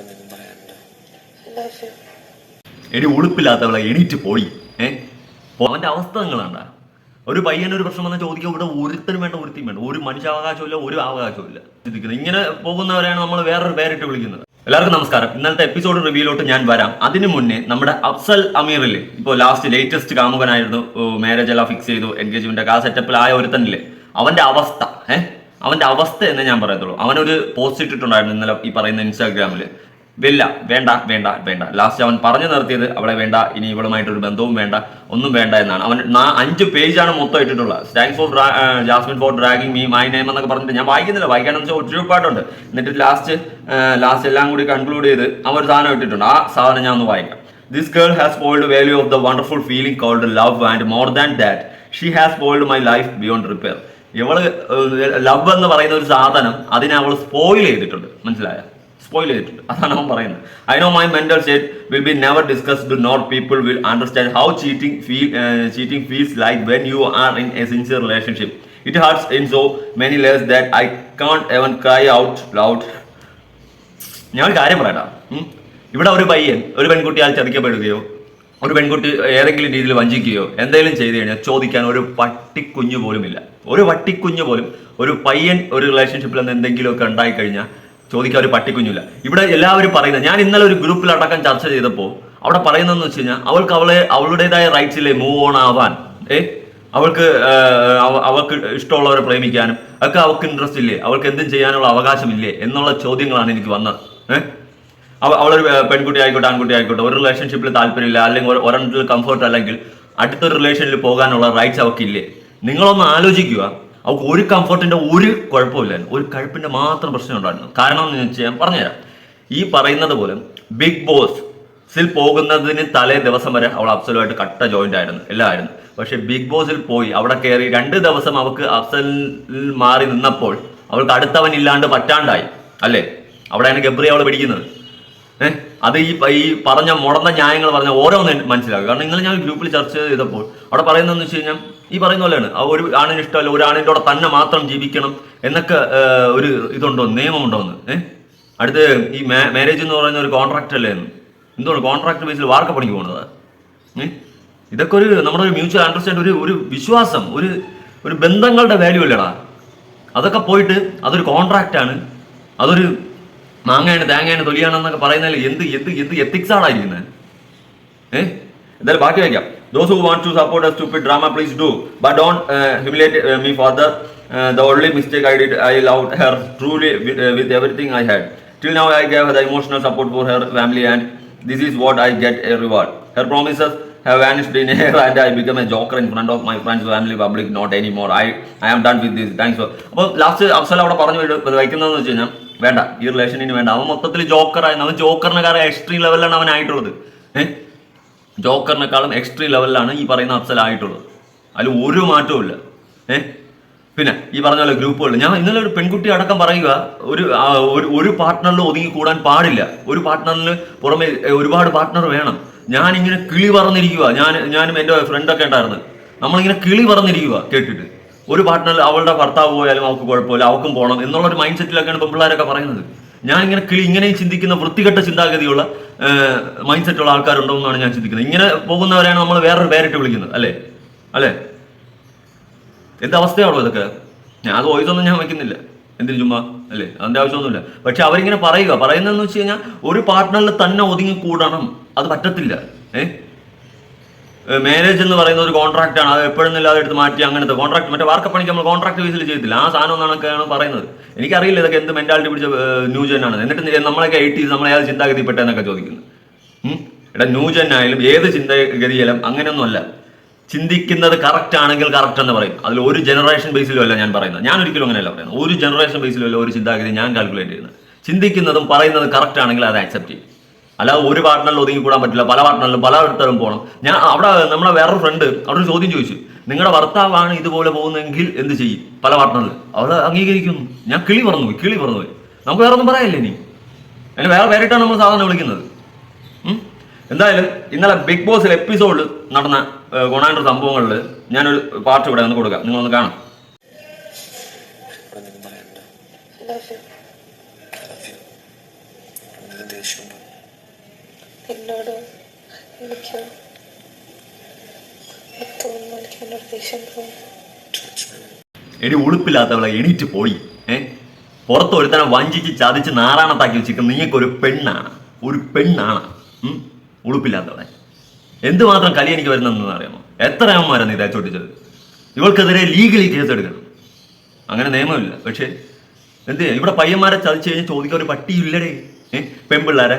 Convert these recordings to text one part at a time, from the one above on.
എന്തെങ്കിലും പറയാനുണ്ടോ. Love you എടി ഉളുപ്പില്ലാത്തവളെ എണീറ്റ് പോയി. ഏ? അവന്റെ അവസ്ഥ നിങ്ങൾ കണ്ട ഒരു പയ്യന് ഒരു പ്രശ്നം വന്നാൽ ചോദിക്കുക ഇവിടെ ഒരുത്തരും വേണ്ട ഒരുത്തിയും വേണ്ട ഒരു മനുഷ്യാവകാശമില്ല ഒരു അവകാശമില്ല ചിന്തിക്കുന്നത് ഇങ്ങനെ പോകുന്നവരെയാണ് നമ്മൾ വേറൊരു പേരിട്ട് വിളിക്കുന്നത്. എല്ലാവർക്കും നമസ്കാരം. ഇന്നത്തെ എപ്പിസോഡ് റിവ്യൂലോട്ട് ഞാൻ വരാം. അതിനു മുന്നേ നമ്മുടെ അഫ്സൽ അമീറിൽ ഇപ്പോൾ ലാസ്റ്റ് ലേറ്റസ്റ്റ് കാമുകനായിരുന്നു മാരേജ് എല്ലാം ഫിക്സ് ചെയ്തു എൻഗേജ്മെന്റ് ഒക്കെ ആ സെറ്റപ്പിൽ ആയ ഒരുത്തനില്ലേ? അവന്റെ അവസ്ഥ ഏഹ് അവന്റെ അവസ്ഥ എന്ന് ഞാൻ പറയത്തുള്ളൂ. അവനൊരു പോസ്റ്റ് ഇട്ടിട്ടുണ്ടായിരുന്നു ഇന്നലെ ഈ പറയുന്ന ഇൻസ്റ്റാഗ്രാമിൽ വില്ല. വേണ്ട വേണ്ട വേണ്ട. ലാസ്റ്റ് അവൻ പറഞ്ഞു നിർത്തിയത് അവളെ വേണ്ട ഇനി ഇവളുമായിട്ടൊരു ബന്ധവും വേണ്ട ഒന്നും വേണ്ട എന്നാണ്. അവൻ അഞ്ച് പേജാണ് മൊത്തം ഇട്ടിട്ടുള്ളത്. Stank for Jasmine for dragging me my name എന്നൊക്കെ പറഞ്ഞിട്ട് ഞാൻ വായിക്കുന്നില്ല. വായിക്കാനെന്ന് വെച്ചാൽ ഒത്തിരി പാട്ടുണ്ട് എന്നിട്ട് ലാസ്റ്റ് ലാസ്റ്റ് എല്ലാം കൂടി കൺക്ലൂഡ് ചെയ്ത് അവൻ ഒരു സാധനം ഇട്ടിട്ടുണ്ട്. ആ സാധനം ഞാൻ ഒന്ന് വായിക്കാം. This girl has spoiled value of the wonderful feeling called love and more than that she has spoiled my life beyond repair ഇവൾ ലവ് എന്ന് പറയുന്ന ഒരു സാധനം അതിനെ അവൾ സ്പോയിൽ ചെയ്തിട്ടുണ്ട്. മനസ്സിലായോ? സ്പോയിൽ ചെയ്തിട്ടുണ്ട്. അതാണ് അവൻ പറയുന്നത്. I know my mental state will be never discussed not people will understand how cheating feel cheating feels like when you are in a sincere relationship it hurts in so many layers that I can't even cry out loud ഞാൻ കാര്യം പറയട്ടാ. ഇവിടെ ഒരു പയ്യൻ ഒരു പെൺകുട്ടിയാൽ ചതിക്കപ്പെടുകയോ ഒരു പെൺകുട്ടി ഏതെങ്കിലും രീതിയിൽ വഞ്ചിക്കുകയോ എന്തെങ്കിലും ചെയ്തു കഴിഞ്ഞാൽ ചോദിക്കാൻ ഒരു പട്ടിക്കുഞ്ഞു പോലും ഇല്ല ഒരു പട്ടിക്കുഞ്ഞു പോലും ഒരു പയ്യൻ ഒരു റിലേഷൻഷിപ്പിൽ നിന്ന് എന്തെങ്കിലുമൊക്കെ ഉണ്ടായി കഴിഞ്ഞാൽ ചോദിക്കാൻ ഒരു പട്ടിക്കുഞ്ഞില്ല. ഇവിടെ എല്ലാവരും പറയുന്നത് ഞാൻ ഇന്നലെ ഒരു ഗ്രൂപ്പിൽ അടക്കം ചർച്ച ചെയ്തപ്പോൾ അവിടെ പറയുന്നതെന്ന് വെച്ച് കഴിഞ്ഞാൽ അവൾക്ക് അവളെ അവളുടേതായ റൈറ്റ്സ് ഇല്ലേ? മൂവ് ഓൺ ആവാൻ. ഏ? അവൾക്ക് അവൾക്ക് ഇഷ്ടമുള്ളവരെ പ്രേമിക്കാനും ഒക്കെ അവൾക്ക് ഇൻട്രസ്റ്റ് ഇല്ലേ? അവൾക്ക് എന്തും ചെയ്യാനുള്ള അവകാശമില്ലേ? എന്നുള്ള ചോദ്യങ്ങളാണ് എനിക്ക് വന്നത്. ഏഹ് അവ അവളൊരു പെൺകുട്ടി ആയിക്കോട്ടെ ആൺകുട്ടി ആയിക്കോട്ടെ ഒരു റിലേഷൻഷിപ്പിൽ താല്പര്യമില്ല അല്ലെങ്കിൽ ഒരു- ഒരെണ്ണത്തിൽ കംഫർട്ട് അല്ലെങ്കിൽ അടുത്തൊരു റിലേഷനിൽ പോകാനുള്ള റൈറ്റ്സ് അവൾക്കില്ലേ നിങ്ങളൊന്ന് ആലോചിക്കുക. അവൾക്ക് ഒരു കംഫർട്ടിന്റെ ഒരു കുഴപ്പമില്ലായിരുന്നു. ഒരു കഴുപ്പിന്റെ മാത്രം പ്രശ്നം ഉണ്ടായിരുന്നു. കാരണം എന്ന് വെച്ചാൽ ഞാൻ പറഞ്ഞുതരാം. ഈ പറയുന്നത് പോലെ ബിഗ് ബോസ് സിൽ പോകുന്നതിന് തലേ ദിവസം വരെ അവൾ അഫ്സലുമായിട്ട് കട്ട ജോയിന്റ് ആയിരുന്നു. എല്ലായിരുന്നു പക്ഷേ ബിഗ് ബോസിൽ പോയി അവിടെ കയറി രണ്ട് ദിവസം അവൾക്ക് അഫ്സലിൽ മാറി നിന്നപ്പോൾ അവൾക്ക് അടുത്തവൻ ഇല്ലാണ്ട് പറ്റാണ്ടായി. അല്ലേ? അവിടെയാണ് ഗബ്രി അവളെ പിടിക്കുന്നത്. ഏഹ് അത് ഈ ഈ പറഞ്ഞ മുടന്ന ന്യായങ്ങൾ പറഞ്ഞ ഓരോന്ന് മനസ്സിലാക്കുക കാരണം ഇന്നലെ ഞാൻ ഗ്രൂപ്പിൽ ചർച്ച ചെയ്തപ്പോൾ അവിടെ പറയുന്നതെന്ന് വെച്ച് കഴിഞ്ഞാൽ ഈ പറയുന്ന പോലെയാണ്. ഒരു ആണിന് ഇഷ്ടമല്ല ഒരു ആണിന്റെ കൂടെ തന്നെ മാത്രം ജീവിക്കണം എന്നൊക്കെ ഒരു ഇതുണ്ടോ നിയമമുണ്ടോ എന്ന്? ഏഹ് അടുത്ത് ഈ മാരേജ് എന്ന് പറയുന്ന ഒരു കോൺട്രാക്ട് അല്ലേ എന്ന്? എന്തുകൊണ്ട് കോൺട്രാക്ട് ബേസിൽ വാർക്ക പണിക്ക് പോകുന്നത് ഏഹ് ഇതൊക്കെ ഒരു നമ്മുടെ ഒരു മ്യൂച്വൽ അണ്ടർസ്റ്റാൻഡ് ഒരു ഒരു വിശ്വാസം ഒരു ഒരു ബന്ധങ്ങളുടെ വാല്യൂ അല്ലേടാ? അതൊക്കെ പോയിട്ട് അതൊരു കോൺട്രാക്റ്റാണ് അതൊരു മാങ്ങയാണ് തേങ്ങയാണ് തൊലിയാണെന്നൊക്കെ പറയുന്നതിൽ എന്ത് എന്ത് എന്ത് എത്തിക്സ് ആണായിരിക്കുന്നത് ഏഹ് എന്തായാലും ബാക്കി വയ്ക്കാം those who want to support don't uh, humiliate uh, me further uh, the only mistake i did i loved her truly with, uh, with everything i had till now i gave her the emotional support for her family and this is what i get a reward her promises have vanished in air and i become a joker in front of my friends family public not anymore i i am done with this thanks for അപ്പോൾ last Afsal അവിടെ പറഞ്ഞു വയ്ക്കുന്നതെന്ന് വെച്ച് കഴിഞ്ഞാൽ വേണ്ട ഈ റിലേഷനിന് വേണ്ട. അവൻ മൊത്തത്തിൽ ജോക്കറായി അവൻ ജോക്കറിനെ കാരണം എക്സ്ട്രീം ലെവലിലാണ് അവൻ ആയിട്ടുള്ളത്. ഏഹ് ജോക്കറിനെക്കാളും എക്സ്ട്രീം ലെവലിലാണ് ഈ പറയുന്ന അഫ്സൽ ആയിട്ടുള്ളത്. അതിൽ ഒരു മാറ്റവും ഇല്ല. ഏഹ് പിന്നെ ഈ പറഞ്ഞ പോലെ ഗ്രൂപ്പുകൾ ഞാൻ ഇന്നലെ ഒരു പെൺകുട്ടി അടക്കം പറയുക ഒരു ഒരു പാർട്ട്ണറിൽ ഒതുങ്ങി കൂടാൻ പാടില്ല. ഒരു പാർട്ട്ണറിന് പുറമെ ഒരുപാട് പാർട്ട്ണർ വേണം. ഞാൻ ഇങ്ങനെ കിളി പറന്നിരിക്കുക ഞാൻ ഞാനും എന്റെ ഫ്രണ്ടൊക്കെ ഉണ്ടായിരുന്നു. നമ്മളിങ്ങനെ കിളി പറന്നിരിക്കുക കേട്ടിട്ട്. ഒരു പാർട്ട്ണറിൽ അവളുടെ ഭർത്താവ് പോയാലും അവൾക്ക് കുഴപ്പമില്ല അവൾക്കും പോകണം എന്നുള്ള ഒരു മൈൻഡ് സെറ്റിലൊക്കെയാണ് പെമ്പിള്ളേരൊക്കെ പറയുന്നത്. ഞാൻ ഇങ്ങനെ കിളി ഇങ്ങനെ ചിന്തിക്കുന്ന വൃത്തികെട്ട ചിന്താഗതിയുള്ള മൈൻഡ് സെറ്റുള്ള ആൾക്കാരുണ്ടോ എന്നാണ് ഞാൻ ചിന്തിക്കുന്നത്. ഇങ്ങനെ പോകുന്നവരെയാണ് നമ്മൾ വേറൊരു പേരിട്ട് വിളിക്കുന്നത് അല്ലേ? അല്ലേ? എന്ത് അവസ്ഥയാണോ ഇതൊക്കെ? ഞാൻ അത് ഒന്നും ഞാൻ വയ്ക്കുന്നില്ല എന്തിനു ചുമ്മാ അല്ലേ? അതിന്റെ ആവശ്യമൊന്നുമില്ല. പക്ഷെ അവരിങ്ങനെ പറയുക. പറയുന്നതെന്ന് വെച്ച് കഴിഞ്ഞാൽ ഒരു പാർട്ട്ണറിൽ തന്നെ ഒതുങ്ങി കൂടണം. അത് പറ്റത്തില്ല. ഏഹ് മാരേജ് എന്ന് പറയുന്ന ഒരു കോൺട്രാക്ട് ആണ്. അത് എപ്പോഴെന്നില്ലാതെ എടുത്ത് മാറ്റി അങ്ങനത്തെ കോൺട്രാക്ട് മറ്റേ വാർക്കപ്പണിക്ക് നമ്മൾ കോൺട്രാക്ട് ബേസിൽ ചെയ്തില്ല ആ സാധനം എന്നാണൊക്കെയാണ് പറയുന്നത്. എനിക്കറിയില്ല ഇതൊക്കെ എന്ത് മെന്റാലിറ്റി പിടിച്ച ന്യൂ ജെൻ ആണ്. എന്നിട്ട് നമ്മളൊക്കെ എയ്റ്റീസ് നമ്മളെ ഏത് ചിന്താഗതി പെട്ടെന്നൊക്കെ ചോദിക്കുന്നു. എടാ ന്യൂ ജെൻ ആയാലും ഏത് ചിന്താഗതിയായാലും അങ്ങനെയൊന്നുമല്ല ചിന്തിക്കുന്നത് കറക്റ്റ് ആണെങ്കിൽ കറക്റ്റ് എന്ന് പറയും. അതിൽ ഒരു ജനറേഷൻ ബേസിലും അല്ല ഞാൻ പറയുന്നത്. ഞാൻ ഒരിക്കലും അങ്ങനെയല്ല പറയുന്നത്. ഒരു ജനറേഷൻ ബേസിലും അല്ല ഒരു ചിന്താഗതി ഞാൻ കാൽക്കുലേറ്റ് ചെയ്യുന്നത്. ചിന്തിക്കുന്നതും പറയുന്നതും കറക്റ്റ് ആണെങ്കിൽ അത് ആക്സെപ്റ്റ് ചെയ്യും. അല്ലാതെ ഒരു പാർട്ട്ണറിൽ ഒതുങ്ങി കൂടാൻ പറ്റില്ല. പല പാർട്ട്ണറിലും പല ഇടത്തരം പോകണം ഞാൻ അവിടെ നമ്മളെ വേറൊരു ഫ്രണ്ട് അവിടെ ഒരു ചോദ്യം ചോദിച്ചു. നിങ്ങളുടെ ഭർത്താവാണ് ഇതുപോലെ പോകുന്നതെങ്കിൽ എന്ത് ചെയ്യും? പല പാർട്ട്ണറിൽ അവൾ അംഗീകരിക്കുന്നു. ഞാൻ കിളി പറഞ്ഞു പോയി കിളി പറഞ്ഞു പോയി നമുക്ക് വേറെ ഒന്നും പറയാനില്ലേ ഇനി? അതിന് വേറെ പേരിട്ടാണ് നമ്മൾ സാധാരണ വിളിക്കുന്നത്. എന്തായാലും ഇന്നലെ ബിഗ് ബോസിൽ എപ്പിസോഡിൽ നടന്ന ഗുണാന്റെ സംഭവങ്ങളിൽ ഞാനൊരു പാർട്ട് ഇവിടെ ഒന്ന് കൊടുക്കാം. നിങ്ങളൊന്ന് കാണാം. ദേഷ്യം എന്നോട് എനിക്ക് തോന്നുന്നു എനിക്ക് എന്നോട് തോന്നുന്നു എടി ഉളുപ്പില്ലാത്തവളെ എണീറ്റ് പോയി. ഏ? പുറത്ത് ഒരുത്തനെ വഞ്ചിച്ച് ചതിച്ച് നാറാണത്താക്കി വെച്ചിരിക്കുന്ന ഒരു പെണ്ണാണ്. ഒരു പെണ്ണാണ്. ഉം? ഉളുപ്പില്ലാത്തവളെ എന്തുമാത്രം കളി എനിക്ക് വരുന്നതെന്ന് അറിയാമോ? എത്ര അമ്മമാരാണ് നീ തേച്ചോട്ടിച്ചത് ഇവൾക്കെതിരെ ലീഗലി കേസ് എടുക്കണം. അങ്ങനെ നിയമമില്ല. പക്ഷേ എന്ത്? ഇവിടെ പയ്യന്മാരെ ചതിച്ച് കഴിഞ്ഞാൽ ചോദിക്കാൻ ഒരു പട്ടിയില്ലടേ പെൺപിള്ളേരെ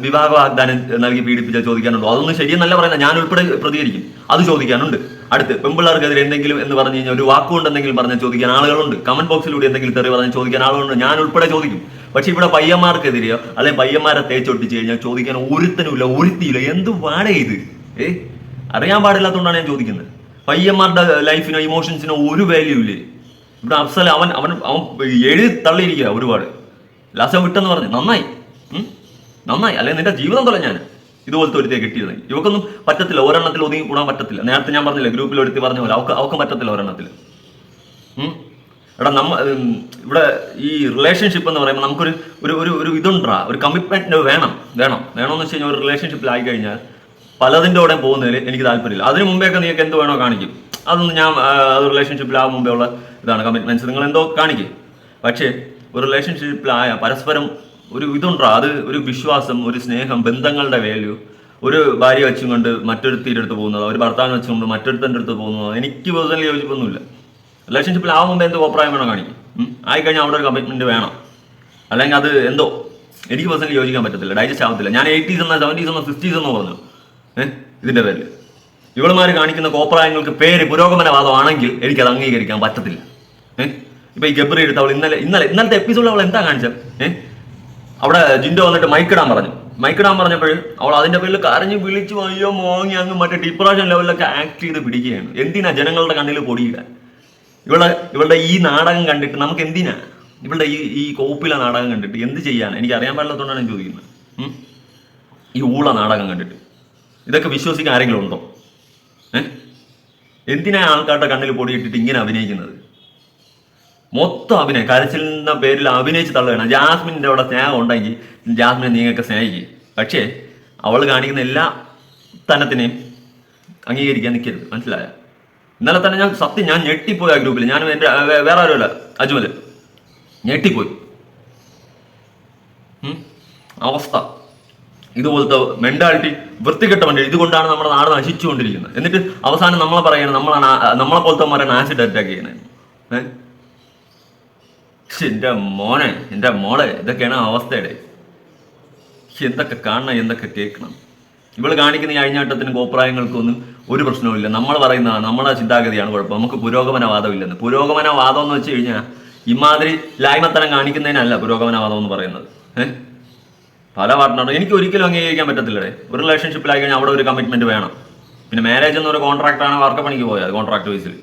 വിവാഹ വാഗ്ദാനം നൽകി പീഡിപ്പിച്ചാൽ ചോദിക്കാനുണ്ടോ? അതൊന്നും ശരിയെന്നല്ല പറയുന്നത്. ഞാൻ ഉൾപ്പെടെ പ്രതികരിക്കും. അത് ചോദിക്കാനുണ്ട്. അടുത്ത് പെൺപിള്ളേർക്കെതിരെ എന്തെങ്കിലും എന്ന് പറഞ്ഞു കഴിഞ്ഞാൽ ഒരു വാക്കുകൊണ്ട് എന്തെങ്കിലും പറഞ്ഞാൽ ചോദിക്കാൻ ആളുകളുണ്ട്. കമന്റ് ബോക്സിലൂടെ എന്തെങ്കിലും തെറി പറഞ്ഞാൽ ചോദിക്കാൻ ആളുകളുണ്ട്. ഞാൻ ഉൾപ്പെടെ ചോദിക്കും. പക്ഷെ ഇവിടെ പയ്യന്മാർക്കെതിരെയോ അല്ലെങ്കിൽ പയ്യന്മാരെ തേച്ചൊട്ടിച്ച് കഴിഞ്ഞാൽ ചോദിക്കാൻ ഒരുത്തനുമില്ല ഒരുത്തിയില്ല എന്ത് വാടേ ഇത്? ഏ അറിയാൻ പാടില്ലാത്തതുകൊണ്ടാണ് ഞാൻ ചോദിക്കുന്നത്. പയ്യന്മാരുടെ ലൈഫിനോ ഇമോഷൻസിനോ ഒരു വാല്യൂ ഇല്ലേ? ഇവിടെ അഫ്സൽ അവൻ അവൻ അവൻ എഴുതി തള്ളിയിരിക്കുക ഒരുപാട്. ലാസ്റ്റ് വിട്ടെന്ന് പറഞ്ഞു. നന്നായി? നന്നായി. അല്ലെങ്കിൽ നിന്റെ ജീവിതം തൊല ഞാൻ. ഇതുപോലത്തെ ഒരുത്തേ കിട്ടിയിരുന്നെങ്കിൽ ഇവക്കൊന്നും പറ്റത്തില്ല. ഒരെണ്ണത്തിൽ ഒതുങ്ങി കൂടാൻ പറ്റത്തില്ല. നേരത്തെ ഞാൻ പറഞ്ഞില്ല ഗ്രൂപ്പിൽ ഒരുത്തി പറഞ്ഞ പോലെ. അവക്ക് അവക്കും പറ്റത്തില്ല ഒരെണ്ണത്തിൽ? എടാ നമ്മ ഇവിടെ ഈ റിലേഷൻഷിപ്പ് എന്ന് പറയുമ്പോൾ നമുക്കൊരു ഒരു ഒരു ഒരു ഇതുണ്ടാ. ഒരു കമ്മിറ്റ്മെന്റ് വേണം. വേണം. വേണമെന്ന് വെച്ച് കഴിഞ്ഞാൽ ഒരു റിലേഷൻഷിപ്പിൽ ആയി കഴിഞ്ഞാൽ പലതിന്റെ കൂടെ പോകുന്നതിൽ എനിക്ക് താല്പര്യമില്ല. അതിന് മുമ്പേയൊക്കെ നിങ്ങൾക്ക് എന്ത് വേണോ കാണിക്കും. അതൊന്നും ഞാൻ ആ മുമ്പേ ഉള്ള ഇതാണ് കമ്മിറ്റ്മെന്റ്സ് നിങ്ങൾ എന്തോ കാണിക്കും. പക്ഷേ ഒരു റിലേഷൻഷിപ്പിലായ പരസ്പരം ഒരു ഇതുണ്ടോ? അത് ഒരു വിശ്വാസം ഒരു സ്നേഹം ബന്ധങ്ങളുടെ വാല്യൂ ഒരു ഭാര്യ വെച്ചും കൊണ്ട് മറ്റൊരുത്തിന്റെ അടുത്ത് പോകുന്നത് ഒരു ഭർത്താവിനെ വെച്ചുകൊണ്ട് മറ്റൊരുത്തന്റെ അടുത്ത് പോകുന്നതോ എനിക്ക് പേഴ്സണലി യോജിപ്പൊന്നുമില്ല. റിലേഷൻഷിപ്പിൽ ആവും മുമ്പ് എന്തോ അഭിപ്രായം വേണം കാണിക്കും. ആയിക്കഴിഞ്ഞാൽ അവിടെ ഒരു കമ്മിറ്റ്മെന്റ് വേണം. അല്ലെങ്കിൽ അത് എന്തോ? എനിക്ക് പേഴ്സണലി യോജിക്കാൻ പറ്റത്തില്ല ഡൈജസ്റ്റ് ആവത്തില്ല. ഞാൻ എയ്റ്റീസ് എന്നോ സെവന്റീസ് എന്നോ സിക്സ്റ്റീസ് എന്നോ പറഞ്ഞു. ഏഹ് ഇതിന്റെ പേരിൽ ഇവളുമാർ കാണിക്കുന്ന കോപ്രായങ്ങൾക്ക് പേര് പുരോഗമനവാദമാണെങ്കിൽ എനിക്കത് അംഗീകരിക്കാൻ പറ്റത്തില്ല. ഏഹ് ഇപ്പൊ ഈ ഗബ്രി എടുത്ത് അവൾ ഇന്നലെ ഇന്നലെ ഇന്നലത്തെ എപ്പിസോഡ് അവൾ എന്താ കാണിച്ചത്? ഏഹ് അവിടെ ജിൻഡോ വന്നിട്ട് മൈക്കിടാൻ പറഞ്ഞു. മൈക്കിടാൻ പറഞ്ഞപ്പോൾ അവൾ അതിന്റെ പേരിൽ കരഞ്ഞ് വിളിച്ചു അയ്യോ മോങ്ങി അങ്ങ് മറ്റേ ഡിപ്രഷൻ ലെവലിലൊക്കെ ആക്ട് ചെയ്ത് പിടിക്കുകയാണ്. എന്തിനാ ജനങ്ങളുടെ കണ്ണിൽ പൊടിയിടാൻ? ഇവളുടെ ഇവളുടെ ഈ നാടകം കണ്ടിട്ട് നമുക്ക് എന്തിനാ? ഇവളുടെ ഈ ഈ കോപ്പിലെ നാടകം കണ്ടിട്ട് എന്ത് ചെയ്യാൻ എനിക്ക് അറിയാൻ പാടില്ലാത്തതുകൊണ്ടാണ് ഞാൻ ചോദിക്കുന്നത്. ഈ ഊള നാടകം കണ്ടിട്ട്. ഇതൊക്കെ വിശ്വസിക്കാൻ ആരെങ്കിലും ഉണ്ടോ? ഏഹ് എന്തിനാ ആൾക്കാരുടെ കണ്ണിൽ പൊടിയിട്ടിട്ട് ഇങ്ങനെ അഭിനയിക്കുന്നത്? മൊത്തം അഭിനയം. കരച്ചിലിന്റെ പേരിൽ അഭിനയിച്ച് തള്ളുകയാണ്. ജാസ്മിന്റെ അവിടെ സ്നേഹം ഉണ്ടെങ്കിൽ ജാസ്മിനെ നീങ്ങൊക്കെ സ്നേഹിക്കും. പക്ഷേ അവൾ കാണിക്കുന്ന എല്ലാ തനത്തിനെയും അംഗീകരിക്കാൻ നിൽക്കരുത്. മനസ്സിലായ? ഇന്നലെ തന്നെ ഞാൻ സത്യം ഞാൻ ഞെട്ടിപ്പോയി ആ ഗ്രൂപ്പിൽ. ഞാൻ എന്റെ വേറെ ആരുമല്ല. അജ്മൽ ഞെട്ടിപ്പോയി. അവസ്ഥ. ഇതുപോലത്തെ മെന്റാലിറ്റി വൃത്തികെട്ട വണ്ടി ഇതുകൊണ്ടാണ് നമ്മുടെ നാട് നശിച്ചുകൊണ്ടിരിക്കുന്നത്. എന്നിട്ട് അവസാനം നമ്മളെ പറയുന്നത് നമ്മളാണ് നമ്മളെ പോലത്തെ ആസിഡ് അറ്റാക്ക് ചെയ്യുന്നത്. ഏഹ് എന്റെ മോനെ എന്റെ മോളെ ഇതൊക്കെയാണ് അവസ്ഥയുടെ. എന്തൊക്കെ കാണണം എന്തൊക്കെ കേൾക്കണം. ഇവൾ കാണിക്കുന്ന ഈ അഴിഞ്ഞാട്ടത്തിനും കോപ്രായങ്ങൾക്കൊന്നും ഒരു പ്രശ്നവുമില്ല. നമ്മൾ പറയുന്നതാണ് നമ്മളെ ചിന്താഗതിയാണ് കുഴപ്പം. നമുക്ക് പുരോഗമനവാദമില്ലെന്ന്. പുരോഗമനവാദം എന്ന് വെച്ച് കഴിഞ്ഞാൽ ഇമാതിരി ലായ്മത്തനം കാണിക്കുന്നതിനല്ല പുരോഗമനവാദം എന്ന് പറയുന്നത്. പല പാർട്ട്ണറും എനിക്ക് ഒരിക്കലും അംഗീകരിക്കാൻ പറ്റത്തില്ലേ ഒരു റിലേഷൻഷിപ്പിലായി കഴിഞ്ഞാൽ അവിടെ ഒരു കമ്മിറ്റ്മെന്റ് വേണം. പിന്നെ മാരേജ് എന്നൊരു കോൺട്രാക്ട് ആണ് വർക്ക് പണിക്ക് പോയത് കോൺട്രാക്ട് ബേസിൽ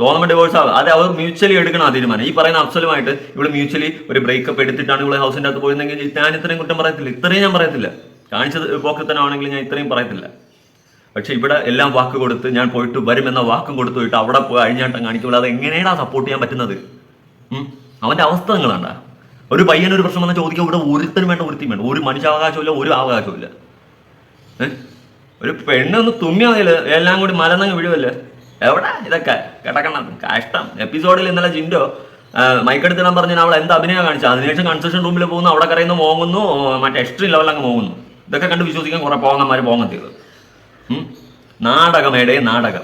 തോന്നുമ്പോൾ ഡിവോഴ്സ് ആവുക. അത് അവർ മ്യൂച്വലി എടുക്കണം ആ തീരുമാനം. ഈ പറയുന്ന അഫ്സലുമായിട്ട് ഇവിടെ മ്യൂച്വലി ഒരു ബ്രേക്കപ്പ് എടുത്തിട്ടാണ് ഇവിടെ ഹൗസിന്റെ അകത്ത് പോയിരുന്നെങ്കിൽ ഞാൻ ഇത്രയും കുറ്റം പറയത്തില്ല. ഇത്രയും ഞാൻ പറയത്തില്ല. കാണിച്ചത് പോക്കത്തനാണെങ്കിൽ ഞാൻ ഇത്രയും പറയത്തില്ല. പക്ഷെ ഇവിടെ എല്ലാം വാക്ക് കൊടുത്ത് ഞാൻ പോയിട്ട് വരുമെന്ന വാക്കും കൊടുത്തു പോയിട്ട് അവിടെ പോയി അഴിഞ്ഞാട്ടം കാണിക്കുമ്പോൾ അത് എങ്ങനെയാണ് സപ്പോർട്ട് ചെയ്യാൻ പറ്റുന്നത്? അവന്റെ അവസ്ഥ നിങ്ങളാണ്ട ഒരു പയ്യൻ ഒരു പ്രശ്നം വന്നാൽ ചോദിക്കുക ഇവിടെ ഒരുത്തനും വേണ്ട ഒരുത്തിയും വേണ്ട. ഒരു മനുഷ്യാവകാശമില്ല ഒരു അവകാശമില്ല ഒരു പെണ്ണൊന്ന് തുമ്മിയാതില്ല എല്ലാം കൂടി മലന്നങ്ങ് വീഴുമല്ലേ എവിടെ ഇതൊക്കെ? കിടക്കണം. കഷ്ടം എപ്പിസോഡിൽ ഇന്നലെ ജിൻഡോ മൈക്കെടുത്തിടാൻ പറഞ്ഞാൽ അവൾ എന്താ അഭിനയം കാണിച്ചു? അതിനുശേഷം കൺസ്ട്രക്ഷൻ റൂമിൽ പോകുന്നു അവിടെ കരയുന്നു മോങ്ങുന്നു മറ്റേ എക്സ്ട്രീം ലെവലിൽ അങ്ങ് മോങ്ങുന്നു. ഇതൊക്കെ കണ്ട് വിശ്വസിക്കാൻ കുറെ പോങ്ങന്മാർ പോങ്ങത്തിയത് നാടകമേടെ നാടകം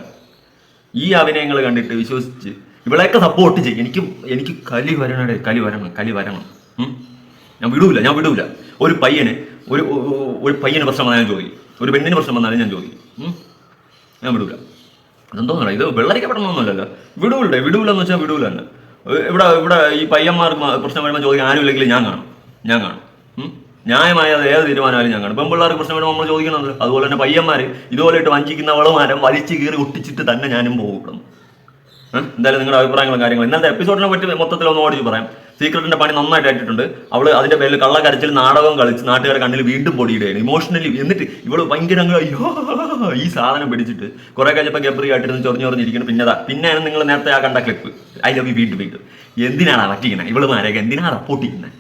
ഈ അഭിനയങ്ങൾ കണ്ടിട്ട് വിശ്വസിച്ച് ഇവളെയൊക്കെ സപ്പോർട്ട് ചെയ്യും. എനിക്ക് എനിക്ക് കലി വരണടേ കലി വരണം കലി വരണം? ഞാൻ വിടൂല ഞാൻ വിടൂല. ഒരു പയ്യന് ഒരു ഒരു- പയ്യന് പ്രശ്നം വന്നാലും ചോദിക്കും. ഒരു പെണ്ണിന് പ്രശ്നം വന്നാലും ഞാൻ ചോദിക്കും. ഞാൻ വിടൂല. അതെന്തോന്നടാ ഇത് വെള്ളരിക്കപ്പെടണമെന്നല്ലല്ലോ വിടൂലേ വിടൂലെന്ന് വെച്ചാൽ വിടൂല തന്നെ ഇവിടെ ഇവിടെ ഈ പയ്യന്മാർക്ക് മ- പ്രശ്നം വരുമ്പോൾ ചോദിക്കാൻ ആരും ഇല്ലെങ്കിൽ ഞാൻ കാണും ഞാൻ കാണും? ന്യായമായ അത് ഏത് തീരുമാനമായാലും ഞാൻ കാണും. പെൺപിള്ളേർക്ക് പ്രശ്നം വരുമ്പോൾ നമ്മൾ ചോദിക്കണത് അതുപോലെ തന്നെ പയ്യന്മാർ ഇതുപോലെ ഇട്ട് വഞ്ചിക്കുന്ന വളമാരം വലിച്ച് കീറി ഒട്ടിച്ചിട്ട് തന്നെ ഞാനും പോകും എന്തായാലും നിങ്ങളുടെ അഭിപ്രായങ്ങളും കാര്യങ്ങളും. ഇന്നത്തെ എപ്പിസോഡിനെ പറ്റി മൊത്തത്തിൽ ഒന്ന് ഓടിച്ച് പറയാം. സീക്രട്ടിന്റെ പണി നന്നായിട്ട് ആയിട്ടുണ്ട് അവൾ അതിന്റെ പേരിൽ കള്ളക്കരച്ചിൽ നാടകം കളിച്ച് നാട്ടുകാരെ കണ്ണിൽ വീണ്ടും പൊടിയിടുകയാണ്. ഇമോഷണലി എന്നിട്ട് ഇവൾ ഭയങ്കര അങ്ങ് അയ്യോ ഈ സാധനം പിടിച്ചിട്ട്. കുറെ കഴിഞ്ഞപ്പോൾ ഗബ്രി ആയിട്ടിരുന്ന് ചൊറിഞ്ഞു ചൊറിഞ്ഞിരിക്കുന്നു പിന്നെ അതാ പിന്നെയാണ് നിങ്ങൾ നേരത്തെ ആ കണ്ട ക്ലിപ്പ് ഐ ലവ് യു വീണ്ടും വീണ്ടും. എന്തിനാണ് പറ്റിക്കുന്നത് ഇവൾ മാരൊക്കെ എന്തിനാണ് സപ്പോർട്ട് ചെയ്യുന്നത്